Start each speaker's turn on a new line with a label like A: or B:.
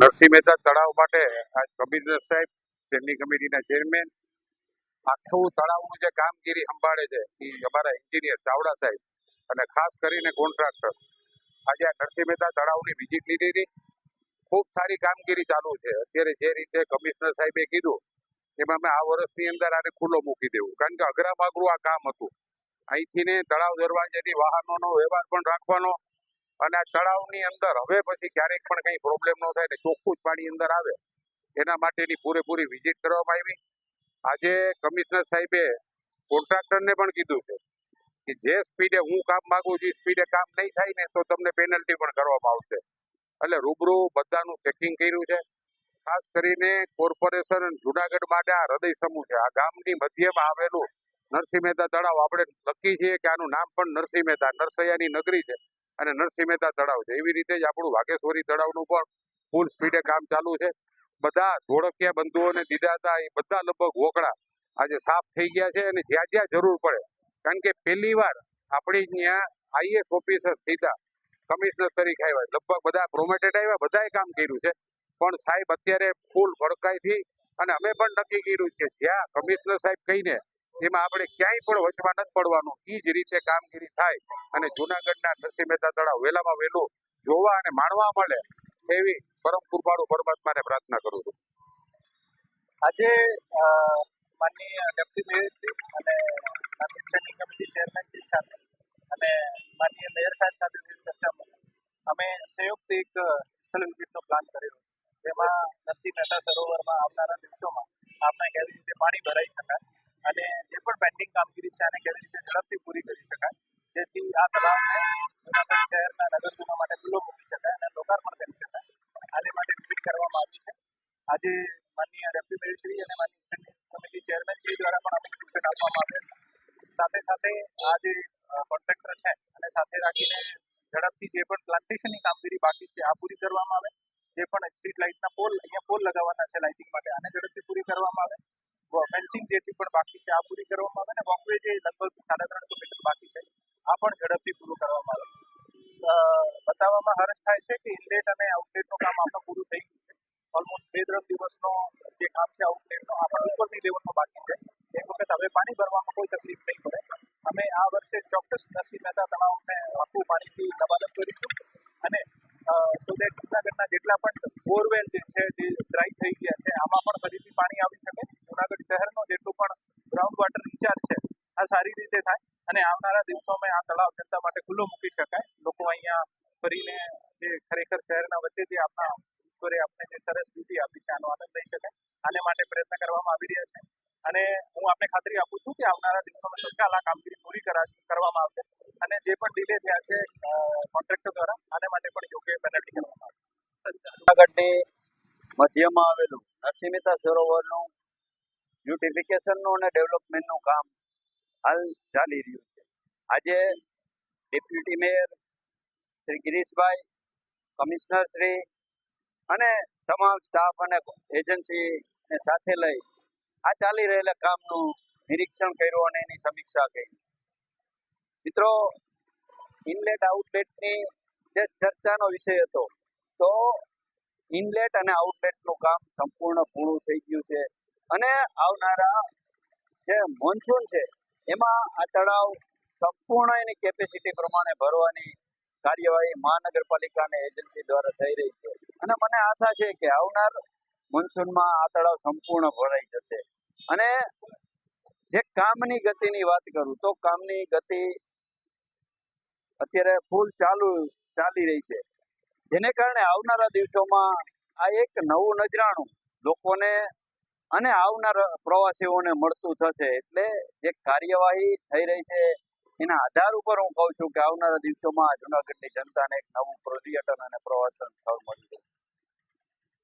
A: નરસિંહ મહેતા તળાવ માટે આજ કમિશનર સાહેબ, તેમની કમિટીના ચેરમેન આખું તળાવનું જે કામગીરી સંભાળે છે, એ અમારા એન્જિનિયર ચાવડા સાહેબ અને ખાસ કરીને કોન્ટ્રાક્ટર. આજે આ નરસિંહ મહેતા તળાવની વિઝિટ લીધી હતી. ખૂબ સારી કામગીરી ચાલુ છે. અત્યારે જે રીતે કમિશનર સાહેબે કીધું, એમાં અમે આ વર્ષની અંદર આને ખુલ્લો મૂકી દેવું. કારણ કે અઘરા માગરું આ કામ હતું. અહીંથી ને તળાવ દરવાજેથી વાહનોનો વ્યવહાર પણ રાખવાનો અને આ તળાવની અંદર હવે પછી ક્યારેક પણ કંઈ પ્રોબ્લેમ ન થાય ને ચોખ્ખું જ પાણી અંદર આવે, એના માટેની પૂરેપૂરી વિઝિટ કરવામાં આવી. આજે કમિશનર સાહેબે કોન્ટ્રાક્ટરને પણ કીધું છે કે જે સ્પીડે હું કામ માગું એ સ્પીડે કામ નહીં થાય ને તો તમને પેનલ્ટી પણ કરવામાં આવશે. એટલે રૂબરૂ બધાનું ચેકિંગ કર્યું છે. ખાસ કરીને કોર્પોરેશન જુનાગઢ માટે આ હૃદય સમૂહ છે. આ ગામની મધ્યમાં આવેલું નરસિંહ મહેતા તળાવ. આપણે નક્કી છીએ કે આનું નામ પણ નરસિંહ મહેતા, નરસૈયાની નગરી છે. અને નરસિંહ મહેતા તળાવ છે. એવી રીતે જ આપણું વાઘેશ્વરી તળાવનું પણ ફૂલ સ્પીડે કામ ચાલુ છે. બધા ધોળકિયા બંધુઓને દીધા હતા. એ બધા લગભગ વોકડા આજે સાફ થઈ ગયા છે અને જ્યાં જ્યાં જરૂર પડે. કારણ કે પહેલી વાર આપણી ત્યાં આઈએસ ઓફિસર સીધા કમિશનર તરીકે આવ્યા લગભગ બધા પ્રોમેટેડ આવ્યા, બધાએ કામ કર્યું છે. પણ સાહેબ અત્યારે ફૂલ ભડકાઈથી અને અમે પણ નક્કી કર્યું છે જ્યાં કમિશનર સાહેબ કહીને એમાં આપણે ક્યાંય પણ વચમાં નથી પડવાનું. એ જ રીતે કામગીરી થાય અને જુનાગઢના નરસિંહ મહેતા તળાવ વહેલામાં વહેલું જોવા અને માણવા મળે એવી પરમ કૃપાળુ પરમાત્માને પ્રાર્થના કરું છું.
B: આજે માનનીય ડેપ્યુટી મેયરશ્રી અને માનનીય સ્ટેન્ડિંગ કમિટી ચેરમેનશ્રી સાથે અને માનનીય મેયર સાહેબ સાથે ચર્ચામાં અમે સંયુક્ત એક સ્થળ વિઝિટનો પ્લાન કર્યો. જેમાં નરસિંહ મહેતા સરોવરમાં આવનારા દિવસોમાં આપણે કેવી રીતે પાણી ભરાઈ શકાય. અને જે પણ પેન્ડિંગ કામગીરી છે આને કેવી રીતે ઝડપથી પૂરી કરી શકાય, જેથી આ તળાવને જુનાગઢ શહેરના નગરજનો માટે ખુલ્લો મૂકી શકાય અને લોકાર્પણ કરી શકાય. આને માટે વિઝિટ કરવામાં આવી છે. આજે માનનીય ડેપ્યુટી મેયરશ્રી અને માનનીય કમિટી ચેરમેન શ્રી દ્વારા પણ અમુક સૂચન આપવામાં આવ્યું છે. સાથે સાથે આ જે કોન્ટ્રાક્ટર છે અને સાથે રાખીને ઝડપથી જે પણ પ્લાન્ટેશનની કામગીરી બાકી છે, આ પૂરી કરવામાં આવે. જે પણ સ્ટ્રીટ લાઇટના પોલ અહીંયા પોલ લગાવવાના છે લાઇટિંગ માટે, આને ઝડપથી પૂરી કરવામાં આવે. ફેન્સિંગ જેટલી પણ બાકી છે, આ પૂરી કરવામાં આવે અને વોકવે જે લગભગ સાડા ત્રણસો મીટર બાકી છે, આ પણ ઝડપથી પૂરું કરવામાં આવે. બતાવવામાં હર્ષ થાય છે કે ઇનલેટ અને આઉટલેટનું કામ આપણું પૂરું થઈ ગયું છે. ઓલમોસ્ટ બે ત્રણ દિવસનો જે કામ છે આઉટલેટનો આ પણ ઉપરની લેવલનો બાકી છે. એક વખત હવે પાણી ભરવામાં કોઈ તકલીફ નહીં પડે. અમે આ વર્ષે ચોક્કસ નરસિંહ મહેતા તળાવને આખું પાણીથી લબાલબ કરીશું અને સો દેટ જૂનાગઢના જેટલા પણ બોરવેલ જે છે જે ડ્રાય થઈ ગયા છે આમાં પણ ફરીથી પાણી આવી શકે જૂનાગઢ શહેરનો જેટલું પણ ગ્રાઉન્ડ વોટર રિચાર્જ છે આ સારી રીતે થાય અને આવનારા દિવસોમાં આ તળાવ જનતા માટે ખુલ્લો મૂકી શકાય. લોકો અહીંયા ફરીને જે ખરેખર શહેરના વચ્ચે જે આપણા ઈશ્વરે આપણે જે સરસ બ્યુટી આપી છે, આનો આનંદ લઈ શકાય. આને માટે પ્રયત્ન કરવામાં આવી રહ્યા છે. અને હું આપને ખાતરી આપું છું કે આવનારા દિવસોમાં સરકાર આ કામગીરી પૂરી કરા, કરવામાં આવશે અને જે પણ ડિલે થયા છે કોન્ટ્રાક્ટર દ્વારા, આને માટે પણ યોગ્ય પેનલ્ટી કરવામાં આવશે.
C: જૂનાગઢની મધ્યમાં આવેલું નરસિંહતા સરોવરનું બ્યુટિફિકેશનનું અને ડેવલપમેન્ટનું કામ હાલ ચાલી રહ્યું છે. આજે deputy mayor Shri Girishbhai, commissioner Shri અને તમામ સ્ટાફ અને એજન્સીને સાથે લઈ આ ચાલી રહેલા કામનું નિરીક્ષણ કર્યું અને એની સમીક્ષા કરી. મિત્રો, ઇનલેટ આઉટલેટની જે ચર્ચાનો વિષય હતો, તો ઇનલેટ અને આઉટલેટનું કામ સંપૂર્ણ પૂર્ણ થઈ ગયું છે. અને આવનારા જે મોન્સૂન છે એમાં આ તળાવ સંપૂર્ણ એની કેપેસિટી પ્રમાણે ભરવાની કાર્યવાહી મહાનગરપાલિકા અને એજન્સી દ્વારા થઈ રહી છે. અને મને આશા છે કે આવનાર મોન્સૂનમાં આ તળાવ સંપૂર્ણ ભરાઈ જશે. અને જે કામની ગતિની વાત કરું તો કામની ગતિ અત્યારે ફૂલ ચાલુ ચાલી રહી છે. જેને કારણે આવનારા દિવસોમાં આ એક નવું નજરાણું લોકોને અને આવનાર પ્રવાસીઓને મળતું થશે એટલે જે કાર્યવાહી થઈ રહી છે, એના આધાર ઉપર હું કહું છું કે આવનારા દિવસોમાં જુનાગઢની જનતાને એક નવું પર્યટન અને પ્રવાસન સ્થળ મળી જશે